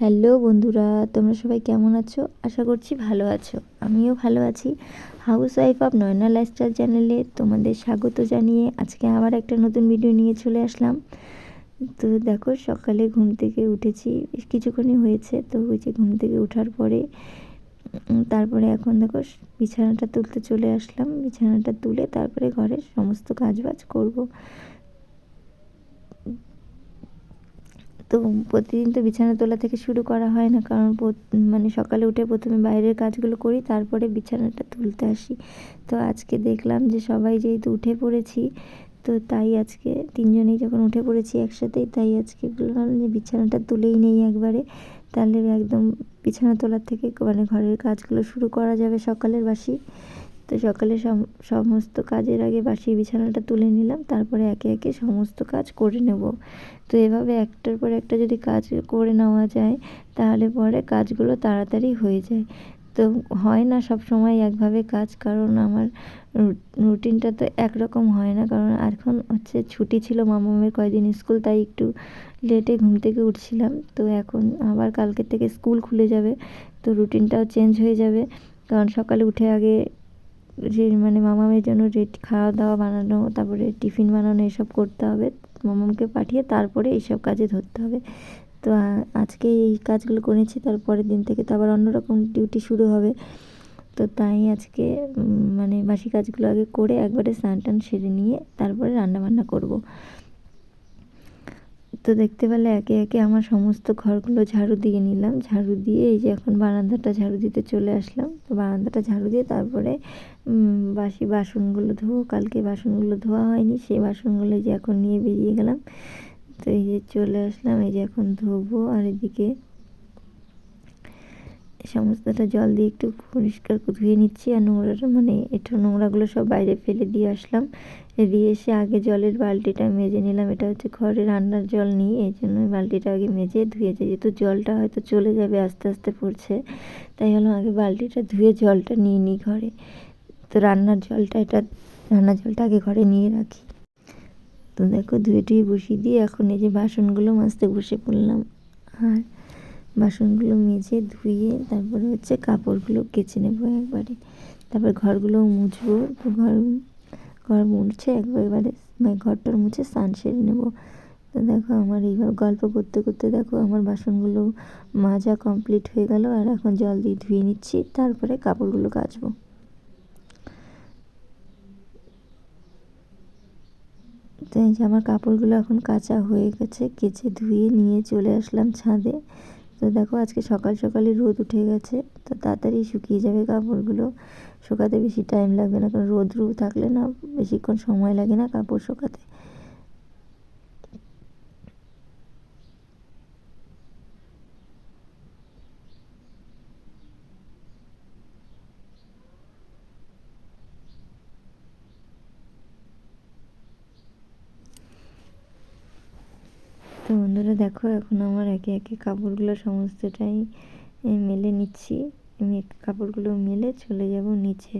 Hello বন্ধুরা, তোমরা সবাই কেমন আছো? আশা করছি ভালো আছো। আমিও ভালো আছি। Housewife of Nayana lifestyle চ্যানেলে তোমাদের স্বাগত জানিয়ে আজকে আবার একটা নতুন ভিডিও নিয়ে চলে আসলাম। তো দেখো, সকালে ঘুম থেকে উঠেছি, বেশ কিছুক্ষণই হয়েছে। তো ওই যে ঘুম থেকে ওঠার পরে তারপরে এখন দেখো, বিছানাটা তুলতে চলে আসলাম। বিছানাটা তুলে তারপরে ঘরের সমস্ত কাজবাজ করব। তো প্রতিদিন তো বিছানা তোলা থেকে শুরু করা হয় না। কারণ মানে সকালে উঠে প্রথমে বাইরের কাজগুলো করি, তারপরে বিছানাটা তুলতে আসি। তো আজকে দেখলাম যে সবাই যেহেতু উঠে পড়েছি, তো তাই আজকে তিনজনেই যখন উঠে পড়েছি একসাথেই তাই আজকে বললাম যে বিছানাটা তুলেই নেই একবারে। তাহলে একদম বিছানা তোলার থেকে মানে ঘরের কাজগুলো শুরু করা যাবে সকালের বাসি। তো সকালে সম- সমস্ত কাজের আগে বাসি বিছানাটা তুলে নিলাম, তারপরে একে একে সমস্ত কাজ করে নেব। তো এভাবে একটার পর একটা যদি কাজ করে নেওয়া যায়, তাহলে পরে কাজগুলো তাড়াতাড়ি হয়ে যায়। তো হয় না সব সময় একভাবে কাজ, কারণ আমার রুটিনটা তো একরকম হয় না। কারণ এখন হচ্ছে ছুটি ছিল মামামের কয়দিন স্কুল, তাই একটু লেটে ঘুম থেকে উঠছিলাম। তো এখন আবার কালকে থেকে স্কুল খুলে যাবে, তো রুটিনটাও চেঞ্জ হয়ে যাবে। কারণ সকালে উঠে আগে মানে মামামের জন্য রেডি খাওয়া দাওয়া বানানো, তারপরে টিফিন বানানো, এসব করতে হবে। মামামকে পাঠিয়ে তারপরে এইসব কাজে ধরতে হবে। তো আজকে এই কাজগুলো করেছি, তারপরের দিন থেকে তো আবার অন্যরকম ডিউটি শুরু হবে। তো তাই আজকে মানে বাসি কাজগুলো আগে করে একবারে স্নান টান সেরে নিয়ে তারপরে রান্না বান্না করব। তো দেখতে পেলে একে একে আমার সমস্ত ঘরগুলো ঝাড়ু দিয়ে নিলাম। ঝাড়ু দিয়ে এই যে এখন বারান্দাটা ঝাড়ু দিতে চলে আসলাম। তো বারান্দাটা ঝাড়ু দিয়ে তারপরে বাসি বাসনগুলো ধোবো। কালকে বাসনগুলো ধোয়া হয়নি, সেই বাসনগুলো যে এখন নিয়ে বেরিয়ে গেলাম। তো এই যে চলে আসলাম, এই যে এখন ধোবো। আর এদিকে সমস্তটা জল দিয়ে একটু পরিষ্কার করে ধুয়ে নিচ্ছি আর নোংরাটা মানে একটু নোংরাগুলো সব বাইরে ফেলে দিয়ে আসলাম। দিয়ে এসে আগে জলের বালতিটা মেজে নিলাম। এটা হচ্ছে ঘরে রান্নার জল নিই, এই জন্য বালতিটা আগে মেজে ধুয়ে যাই। যেহেতু জলটা হয়তো চলে যাবে, আস্তে আস্তে পড়ছে, তাই হলো আগে বালতিটা ধুয়ে জলটা নিয়ে নিই ঘরে। তো রান্নার জলটা এটা, রান্নার জলটা আগে ঘরে নিয়ে রাখি। তো দেখো ধুয়ে টুয়ে বসিয়ে দিয়ে এখন এই যে বাসনগুলো মাজতে বসে পড়লাম। আর বাসনগুলো মেজে ধুয়ে তারপরে হচ্ছে কাপড়গুলো কেচে নেব একবারে। তারপর ঘরগুলো মুছবো, তো ঘর ঘর মুছে একবারে মানে ঘরটার মুছে স্নান সেরে নেব। তো দেখো আমার এইভাবে গল্প করতে করতে দেখো আমার বাসনগুলো মাজা কমপ্লিট হয়ে গেল আর এখন জল দিয়ে ধুয়ে নিচ্ছি, তারপরে কাপড়গুলো কাচবো। তো আমার কাপড়গুলো এখন কাঁচা হয়ে গেছে, কেচে ধুয়ে নিয়ে চলে আসলাম ছাদে। তো দেখো, আজকে সকাল সকালে রোদ উঠে গেছে, তো তাড়াতাড়ি শুকিয়ে যাবে কাপড়গুলো। শুকাতে বেশি টাইম লাগবে না, কারণ রোদ থাকলে না বেশিক্ষণ সময় লাগে না কাপড় শুকাতে। তো বন্ধুরা দেখো, এখন আমার একে একে কাপড়গুলো সমস্তটাই মেলে নিচ্ছি। আমি কাপড়গুলো মেলে চলে যাব নিচে।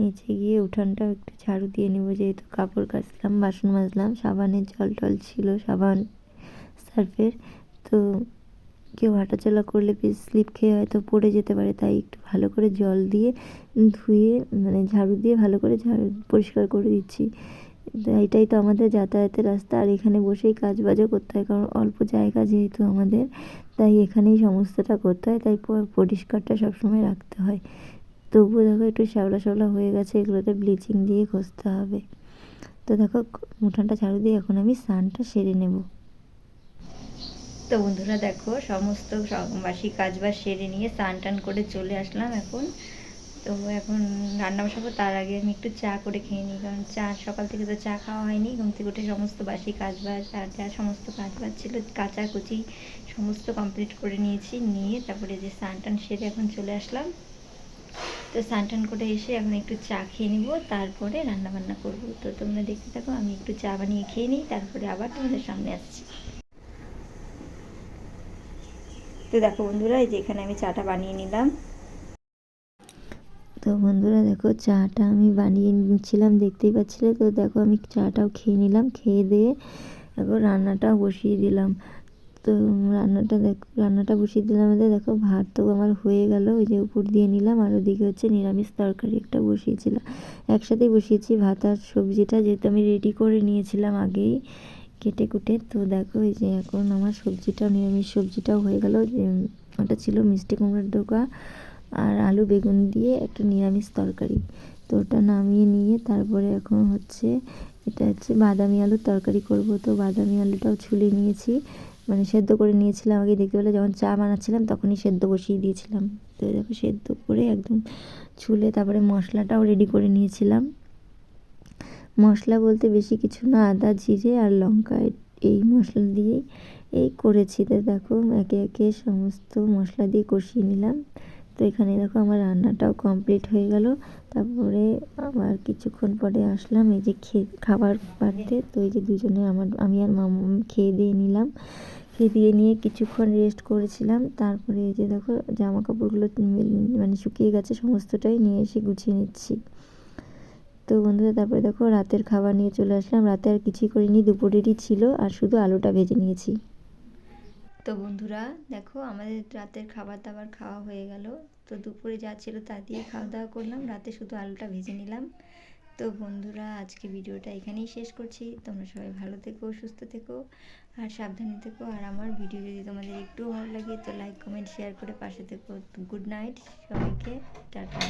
নিচে গিয়ে উঠানটাও একটু ঝাড়ু দিয়ে নেব, যেহেতু কাপড় কাচলাম, বাসন মাজলাম, সাবানের জল টল ছিল, সাবান, সার্ফের। তো কেউ হাঁটাচলা করলে স্লিপ খেয়ে হয়তো পড়ে যেতে পারে, তাই একটু ভালো করে জল দিয়ে ধুয়ে মানে ঝাড়ু দিয়ে ভালো করে ঝাড়ু পরিষ্কার করে দিচ্ছি। এটাই তো আমাদের যাতায়াতের রাস্তা। আর এখানে বসেই কাজ বাজও করতে হয়, কারণ অল্প জায়গা যেহেতু আমাদের, তাই এখানেই সমস্তটা করতে হয়, তাই পরিষ্কারটা সবসময় রাখতে হয়। তবুও দেখো একটু শ্যাওলা শ্যাওলা হয়ে গেছে, এগুলোতে ব্লিচিং দিয়ে ঘষতে হবে। তো দেখো উঠানটা ঝাড়ু দিয়ে এখন আমি স্নানটা সেরে নেব। তো বন্ধুরা দেখো, সমস্ত বাসি কাজ বাজ সেরে নিয়ে স্নান টান করে চলে আসলাম এখন। তো এখন রান্না বসাবো, তার আগে আমি একটু চা করে খেয়ে নিই, কারণ চা, সকাল থেকে তো চা খাওয়া হয়নি, ঘুম থেকে উঠে সমস্ত বাসি কাজ বাজ আর যা সমস্ত কাজ বাজ ছিল, কাঁচা কুচি সমস্ত কমপ্লিট করে নিয়েছি, নিয়ে তারপরে যে স্নান টান সেরে এখন চলে আসলাম। তো স্নান টান করে এসে এখন একটু চা খেয়ে নিব, তারপরে রান্না বান্না করব। তো তোমরা দেখতে থাকো, আমি একটু চা বানিয়ে খেয়ে নিই, তারপরে আবার তোমাদের সামনে আসছি। তো দেখো বন্ধুরা, এই যে এখানে আমি চাটা বানিয়ে নিলাম। তো বন্ধুরা দেখো চাটা আমি বানিয়ে নিচ্ছিলাম, দেখতেই পাচ্ছিলে? তো দেখো আমি চাটাও খেয়ে নিলাম, খেয়ে দিয়ে এখন রান্নাটাও বসিয়ে দিলাম। তো রান্নাটা দেখো, রান্নাটা বসিয়ে দিলাম আমাদের দেখো ভাত তো আমার হয়ে গেল, ওই যে উপর দিয়ে নিলাম, আর ওদিকে হচ্ছে নিরামিষ তরকারি একটা বসিয়েছিলাম। একসাথেই বসিয়েছি ভাত আর সবজিটা, যেহেতু আমি রেডি করে নিয়েছিলাম আগেই কেটে কুটে, তো দেখো এই যে এখন আমার সবজিটাও নিরামিষ সবজিটাও হয়ে গেল ওটা ছিল মিষ্টি কুমড়োর ডোকা আর আলু বেগুন দিয়ে একটা নিরামিষ তরকারি। তো ওটা নামিয়ে নিয়ে তারপরে এখন হচ্ছে, এটা হচ্ছে বাদামি আলুর তরকারি করব। তো বাদামি আলুটাও ছুলে নিয়েছি। মানে সেদ্ধ করে নিয়েছিলাম আগে দেখতে পেলে, যখন চা বানাচ্ছিলাম তখনই সেদ্ধ বসিয়ে দিয়েছিলাম। তো দেখো সেদ্ধ করে একদম ছুলে তারপরে মশলাটাও রেডি করে নিয়েছিলাম। মশলা বলতে বেশি কিছু না, আদা, জিরে আর লঙ্কা এই মশলা দিয়েই এই করেছি। তো দেখো একে একে সমস্ত মশলা দিয়ে কষিয়ে নিলাম। তো এখানে দেখো আমার রান্নাটাও কমপ্লিট হয়ে গেল। তারপরে আবার কিছুক্ষণ পরে আসলাম, এই যে খেয়ে খাবার পাড়তে তো এই যে দুজনে আমার, আমি আর মামা খেয়ে দিয়ে নিলাম। খেয়ে দিয়ে নিয়ে কিছুক্ষণ রেস্ট করেছিলাম। তারপরে এই যে দেখো জামা কাপড়গুলো মানে শুকিয়ে গেছে, সমস্তটাই নিয়ে এসে গুছিয়ে নিচ্ছি। তো বন্ধুরা, তারপরে দেখো রাতের খাবার নিয়ে চলে আসলাম। রাতে আর কিছুই করিনি, দুপুরেরই ছিল আর শুধু আলুটা ভেজে নিয়েছি। তো বন্ধুরা, দেখো আমাদের রাতের খাবার দাবার খাওয়া হয়ে গেল। তো দুপুরে যা ছিল তা দিয়ে খাওয়া দাওয়া করলাম। রাতে শুধু আলুটা ভেজে নিলাম। তো বন্ধুরা, আজকে ভিডিওটা এখানেই শেষ করছি। তোমরা সবাই ভালো থেকো, সুস্থ থেকো, আর সাবধানে থেকো। আর আমার ভিডিও যদি তোমাদের একটু ভালো লাগে, তো লাইক কমেন্ট শেয়ার করে পাশে থেকো। গুড নাইট সবাইকে। টাটা।